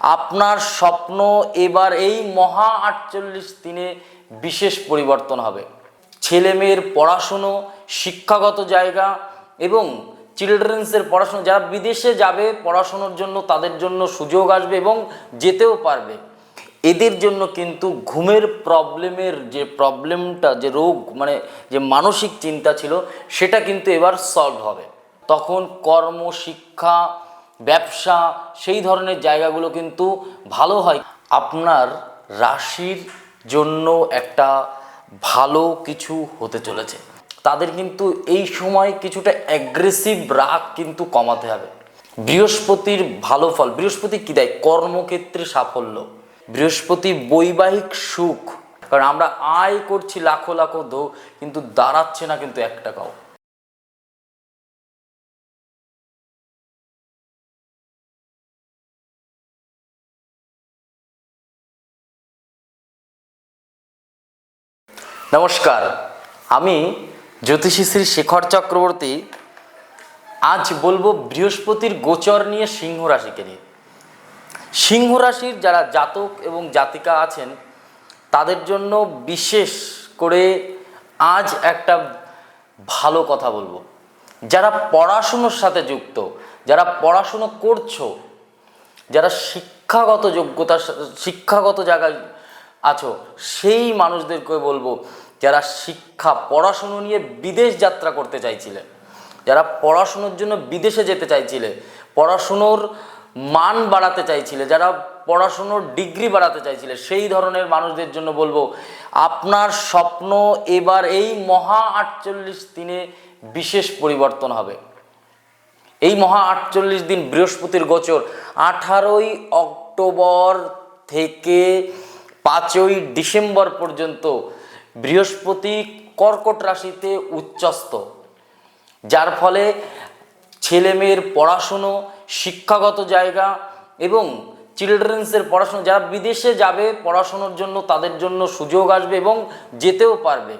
আপনার স্বপ্ন এবার এই মহা আটচল্লিশ দিনে বিশেষ পরিবর্তন হবে। ছেলে মেয়ের পড়াশুনো, শিক্ষাগত জায়গা এবং চিলড্রেন্সের পড়াশুনো, যারা বিদেশে যাবে, পড়াশুনোর জন্য তাদের জন্য সুযোগ আসবে এবং যেতেও পারবে। এদের জন্য কিন্তু ঘুমের প্রবলেমের যে প্রবলেমটা, যে রোগ মানে যে মানসিক চিন্তা ছিল, সেটা কিন্তু এবার সলভ হবে। তখন কর্ম, শিক্ষা ব্যবসা, সেই ধরনের জায়গাগুলো কিন্তু ভালো হয়। আপনার রাশির জন্য একটা ভালো কিছু হতে চলেছে। তাদের কিন্তু এই সময় কিছুটা অ্যাগ্রেসিভ রাগ কিন্তু কমাতে হবে। বৃহস্পতির ভালো ফল, বৃহস্পতি কী দেয়? কর্মক্ষেত্রে সাফল্য। বৃহস্পতি বৈবাহিক সুখ। কারণ আমরা আয় করছি লাখো লাখো দো, কিন্তু দাঁড়াচ্ছে না কিন্তু এক টাকাও নমস্কার। আমি জ্যোতিষী শ্রী শেখর চক্রবর্তী। আজ বলব বৃহস্পতির গোচর নিয়ে সিংহ রাশিকে নিয়ে। সিংহ রাশির যারা জাতক এবং জাতিকা আছেন, তাদের জন্য বিশেষ করে আজ একটা ভালো কথা বলব। যারা পড়াশুনোর সাথে যুক্ত, যারা পড়াশুনো করছ, যারা শিক্ষাগত যোগ্যতা শিক্ষাগত জায়গায় আছো, সেই মানুষদেরকে বলব যারা শিক্ষা, পড়াশুনো নিয়ে বিদেশ যাত্রা করতে চাইছিলে, যারা পড়াশুনোর জন্য বিদেশে যেতে চাইছিলে, পড়াশুনোর মান বাড়াতে চাইছিলে, যারা পড়াশুনোর ডিগ্রি বাড়াতে চাইছিলে, সেই ধরনের মানুষদের জন্য বলব, আপনার স্বপ্ন এবার এই মহা আটচল্লিশ দিনে বিশেষ পরিবর্তন হবে। এই মহা আটচল্লিশ দিন বৃহস্পতির গোচর, আঠারোই অক্টোবর থেকে পাঁচই ডিসেম্বর পর্যন্ত বৃহস্পতি কর্কট রাশিতে উচ্চস্ত যার ফলে ছেলে মেয়ের পড়াশুনো, শিক্ষাগত জায়গা এবং চিলড্রেন্সের পড়াশুনো, যারা বিদেশে যাবে পড়াশুনোর জন্য তাদের জন্য সুযোগ আসবে এবং যেতেও পারবে।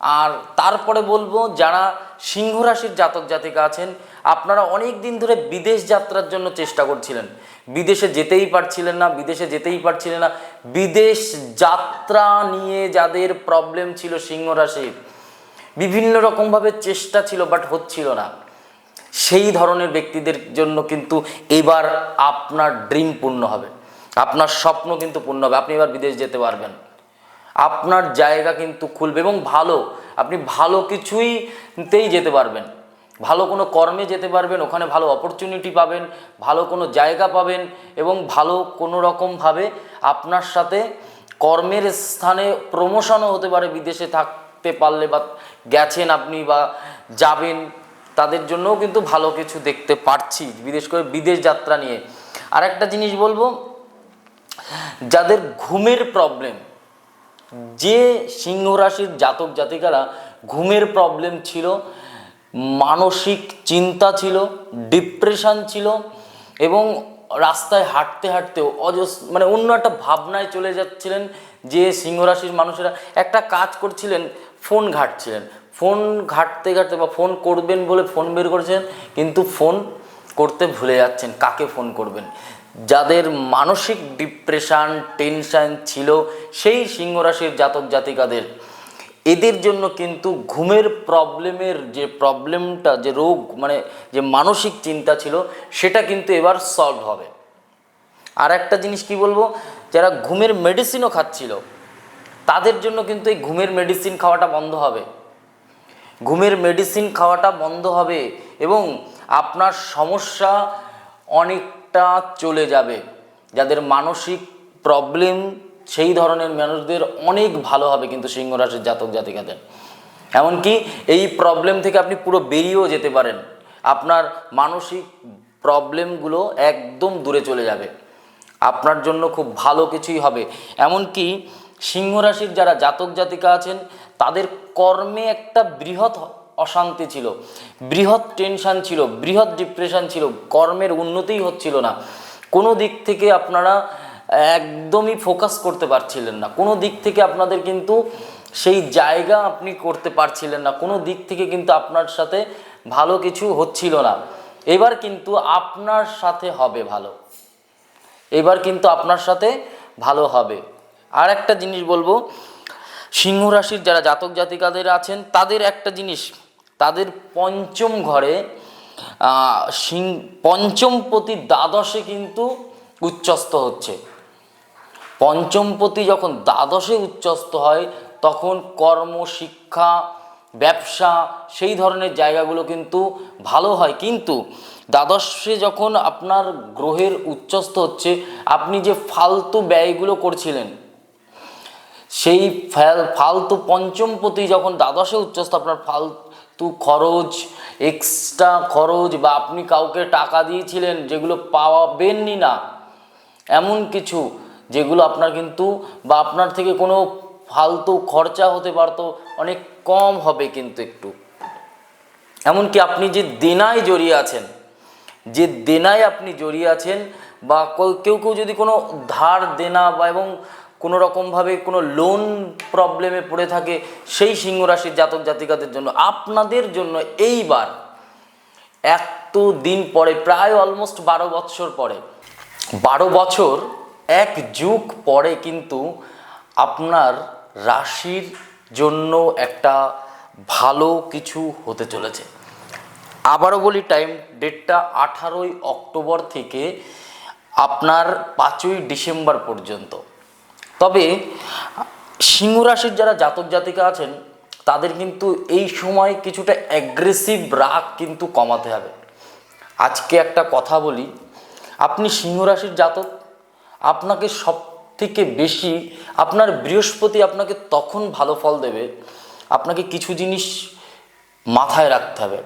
আর তারপরে বলব, যারা সিংহ রাশির জাতক জাতিকা আছেন, আপনারা অনেক দিন ধরে বিদেশ যাত্রার জন্য চেষ্টা করছিলেন। বিদেশে যেতেই পারছিলেন না, বিদেশে যেতেই পারছিলেন না। বিদেশ যাত্রা নিয়ে যাদের প্রবলেম ছিল সিংহ রাশির, বিভিন্ন রকমভাবে চেষ্টা ছিল বাট হচ্ছিল না। সেই ধরনের ব্যক্তিদের জন্য কিন্তু এবার আপনার ড্রিম পূর্ণ হবে। আপনার স্বপ্ন কিন্তু পূর্ণ হবে। আপনি এবার বিদেশ যেতে পারবেন। আপনার জায়গা কিন্তু খুলবে এবং ভালো, আপনি ভালো কিছুইতেই যেতে পারবেন। ভালো কোনো কর্মে যেতে পারবেন, ওখানে ভালো অপরচুনিটি পাবেন, ভালো কোনো জায়গা পাবেন এবং ভালো কোনো রকমভাবে আপনার সাথে কর্মের স্থানে প্রমোশনও হতে পারে। বিদেশে থাকতে পারলে বা গেছেন আপনি বা যাবেন, তাদের জন্যও কিন্তু ভালো কিছু দেখতে পারছি, বিদেশ করে বিদেশ যাত্রা নিয়ে। আর একটা জিনিস বলব, যাদের ঘুমের প্রবলেম যে সিংহ রাশির জাতক জাতিকারা ঘুমের প্রবলেম ছিল, মানসিক চিন্তা ছিল ডিপ্রেশন ছিল এবং রাস্তায় হাঁটতে হাঁটতেও অজস মানে অন্য একটা ভাবনায় চলে যাচ্ছিলেন যে সিংহ রাশির মানুষেরা। একটা কাজ করছিলেন, ফোন ঘাঁটছিলেন। ফোন ঘাঁটতে ঘাঁটতে বা ফোন করবেন বলে ফোন বের করেছেন কিন্তু ফোন করতে ভুলে যাচ্ছেন। কাকে ফোন করবেন? যাদের মানসিক ডিপ্রেশান টেনশান ছিল, সেই সিংহ রাশির জাতক জাতিকাদের। এদের জন্য কিন্তু ঘুমের প্রবলেমের যে প্রবলেমটা যে রোগ মানে যে মানসিক চিন্তা ছিল, সেটা কিন্তু এবার সলভ হবে। আর একটা জিনিস কি বলব? যারা ঘুমের মেডিসিনও খাচ্ছিল, তাদের জন্য কিন্তু এই ঘুমের মেডিসিন খাওয়াটা বন্ধ হবে। ঘুমের মেডিসিন খাওয়াটা বন্ধ হবে এবং আপনার সমস্যা অনেকটা চলে যাবে। যাদের মানসিক প্রবলেম সেই ধরনের মানুষদের অনেক ভালো হবে কিন্তু সিংহ রাশির জাতক জাতিকাদের। এমনকি এই প্রবলেম থেকে আপনি পুরো বেরিয়েও যেতে পারেন। আপনার মানসিক প্রবলেমগুলো একদম দূরে চলে যাবে। আপনার জন্য খুব ভালো কিছুই হবে। এমনকি সিংহ রাশির যারা জাতক জাতিকা আছেন, তাদের কর্মে একটা বৃহৎ অশান্তি ছিল, বৃহৎ টেনশন ছিল, বৃহৎ ডিপ্রেশন ছিল, কর্মের উন্নতিই হচ্ছিল না। কোনো দিক থেকে আপনারা একদমই ফোকাস করতে পারছিলেন না। কোনো দিক থেকে আপনাদের কিন্তু সেই জায়গা আপনি করতে পারছিলেন না। কোনো দিক থেকে কিন্তু আপনার সাথে ভালো কিছু হচ্ছিল না। এবার কিন্তু আপনার সাথে হবে ভালো। এবার কিন্তু আপনার সাথে ভালো হবে। আর একটা জিনিস বলব, সিংহ রাশির যারা জাতক জাতিকাদের আছেন, তাদের একটা জিনিস তাদের পঞ্চম ঘরে সিং, পঞ্চমপতি দ্বাদশে কিন্তু উচ্চস্ত হচ্ছে। পঞ্চমপতি যখন দ্বাদশে উচ্চস্ত হয়, তখন কর্ম, শিক্ষা, ব্যবসা, সেই ধরনের জায়গাগুলো কিন্তু ভালো হয়। কিন্তু দ্বাদশে যখন আপনার গ্রহের উচ্চস্ত হচ্ছে, আপনি যে ফালতু ব্যয়গুলো করছিলেন, সেই ফালতু পঞ্চমপতি যখন দ্বাদশে উচ্চস্থ, আপনার ফালতু খরচ এক্সট্রা খরচ বা আপনি কাউকে টাকা দিয়েছিলেন যেগুলো পাবেনই না। এমন কিছু যেগুলো আপনার কিন্তু বা আপনার থেকে কোনো ফালতু খরচা হতে পারতো, অনেক কম হবে কিন্তু একটু। এমনকি আপনি যে দেনায় জড়িয়ে আছেন, যে দেনায় আপনি জড়িয়ে আছেন বা কেউ কেউ যদি কোনো ধার, দেনা বা এবং কোনো রকমভাবে কোনো লোন প্রবলেমে পড়ে থাকে সেই সিংহ রাশির জাতক জাতিকাদের জন্য। আপনাদের জন্য এইবার এত দিন পরে, প্রায় অলমোস্ট বারো বছর পরে, বারো বছর এক যুগ পরে কিন্তু আপনার রাশির জন্য একটা ভালো কিছু হতে চলেছে। আবারও বলি টাইম ডেটটা আঠারোই অক্টোবর থেকে আপনার পাঁচই ডিসেম্বর পর্যন্ত। তবে সিংহ রাশির যারা জাতক জাতিকা আছেন, তাদের কিন্তু এই সময় কিছুটা অ্যাগ্রেসিভ রাগ কিন্তু কমাতে হবে। আজকে একটা কথা বলি, আপনি সিংহ রাশির জাতক, আপনাকে সব থেকে বেশি, আপনার বৃহস্পতি আপনাকে তখন ভালো ফল দেবে, আপনাকে কিছু জিনিস মাথায় রাখতে হবে।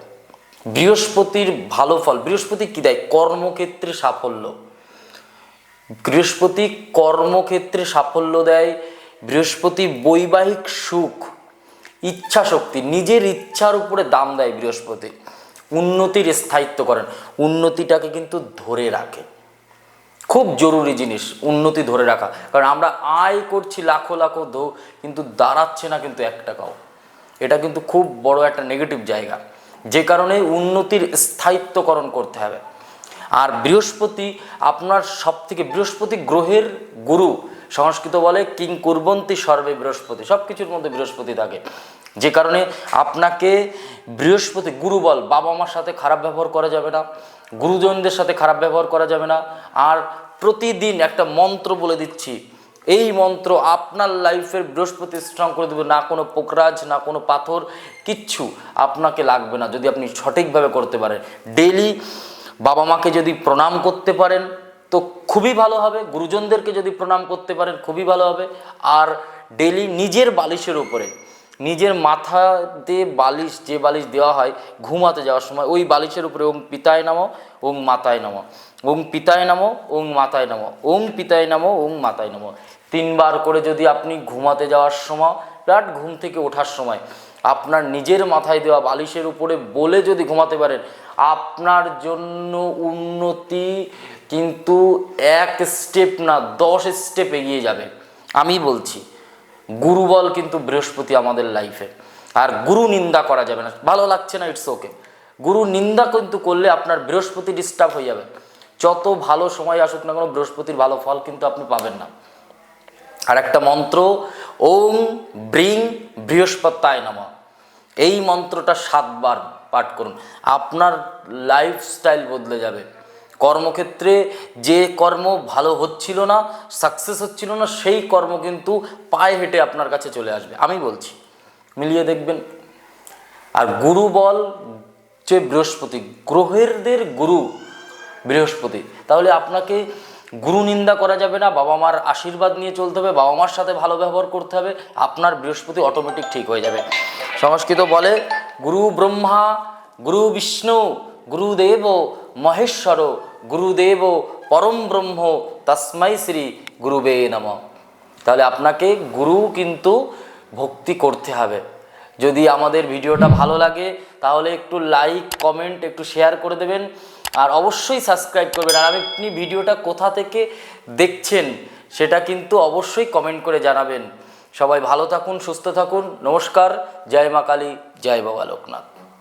বৃহস্পতির ভালো ফল, বৃহস্পতি কী দেয়? কর্মক্ষেত্রে সাফল্য। বৃহস্পতি কর্মক্ষেত্রে সাফল্য দেয়, বৃহস্পতি বৈবাহিক সুখ ইচ্ছা শক্তি নিজের ইচ্ছার উপরে দাম দেয় বৃহস্পতি। উন্নতির স্থায়িত্ব করেন। উন্নতিটাকে কিন্তু ধরে রাখে। খুব জরুরি জিনিস উন্নতি ধরে রাখা। কারণ আমরা আয় করছি লাখো লাখো ধো, কিন্তু দাঁড়াচ্ছে না কিন্তু এক টাকাও। এটা কিন্তু খুব বড় একটা নেগেটিভ জায়গা। যে কারণে উন্নতির স্থায়িত্বকরণ করতে হবে। আর বৃহস্পতি আপনার সব থেকে বৃহস্পতি গ্রহের গুরু, সংস্কৃত বলে কিং কুর্বন্তী সর্বে বৃহস্পতি সব কিছুর মধ্যে বৃহস্পতি থাকে। যে কারণে আপনাকে বৃহস্পতি গুরু বল, বাবা মার সাথে খারাপ ব্যবহার করা যাবে না, গুরুজনদের সাথে খারাপ ব্যবহার করা যাবে না, আর প্রতিদিন একটা মন্ত্র বলে দিচ্ছি, এই মন্ত্র আপনার লাইফের বৃহস্পতি স্ট্রং করে দেবে, না কোনো পোকরাজ, না কোনো পাথর, কিচ্ছু আপনাকে লাগবে না যদি আপনি সঠিকভাবে করতে পারেন। ডেলি বাবা মাকে যদি প্রণাম করতে পারেন, তো খুবই ভালো হবে। গুরুজনদেরকে যদি প্রণাম করতে পারেন, খুবই ভালো হবে। আর ডেলি নিজের বালিশের উপরে, নিজের মাথাতে বালিশ, যে বালিশ দেওয়া হয় ঘুমাতে যাওয়ার সময়, ওই বালিশের উপরে ওং পিতায় নামো ওং মাতায় নামো। ওং পিতায় নামো ওং মাতায় নামো। ওং পিতায় নামো ওং মাতায় নামো। তিনবার করে যদি আপনি ঘুমাতে যাওয়ার সময় বিরাট ঘুম থেকে ওঠার সময় আপনার নিজের মাথায় দেওয়া বালিশের উপরে বলে যদি ঘুমাতে পারেন, আপনার জন্য উন্নতি কিন্তু এক স্টেপ না, দশ স্টেপ এগিয়ে যাবে। আমি বলছি গুরুবল কিন্তু বৃহস্পতি আমাদের লাইফে আর গুরু নিন্দা করা যাবে না। ভালো লাগছে না ইটস ওকে গুরু নিন্দা কিন্তু করলে আপনার বৃহস্পতি ডিস্টার্ব হয়ে যাবে। যত ভালো সময় আসুক না কোনো, বৃহস্পতির ভালো ফল কিন্তু আপনি পাবেন না। আর একটা মন্ত্র ওম ব্রিং বৃহস্পতায় নামা। এই মন্ত্রটা সাতবার পাঠ করুন। আপনার লাইফস্টাইল বদলে যাবে। কর্মক্ষেত্রে যে কর্ম ভালো হচ্ছিল না সাকসেস হচ্ছিল না, সেই কর্ম কিন্তু পায়ে হেঁটে আপনার কাছে চলে আসবে। আমি বলছি, মিলিয়ে দেখবেন। আর গুরু বল যে বৃহস্পতি, গ্রহেরদের গুরু বৃহস্পতি, তাহলে আপনাকে গুরু নিন্দা করা যাবে না, বাবা মার আশীর্বাদ নিয়ে চলতে হবে, বাবা মার সাথে ভালো ব্যবহার করতে হবে, আপনার বৃহস্পতি অটোমেটিক ঠিক হয়ে যাবে। সংস্কৃত বলে, গুরু ব্রহ্মা, গুরু বিষ্ণু গুরুদেব মহেশ্বর গুরুদেব পরম ব্রহ্ম তস্মাই শ্রী গুরুবে নম। তাহলে আপনাকে গুরু কিন্তু ভক্তি করতে হবে। যদি আমাদের ভিডিওটা ভালো লাগে, তাহলে একটু লাইক কমেন্ট একটু শেয়ার করে দেবেন। আর অবশ্যই সাবস্ক্রাইব করবেন। আর আপনি ভিডিওটা কোথা থেকে দেখছেন, সেটা কিন্তু অবশ্যই কমেন্ট করে জানাবেন। সবাই ভালো থাকুন, সুস্থ থাকুন। নমস্কার, জয় মা কালী, জয় বাবা লোকনাথ।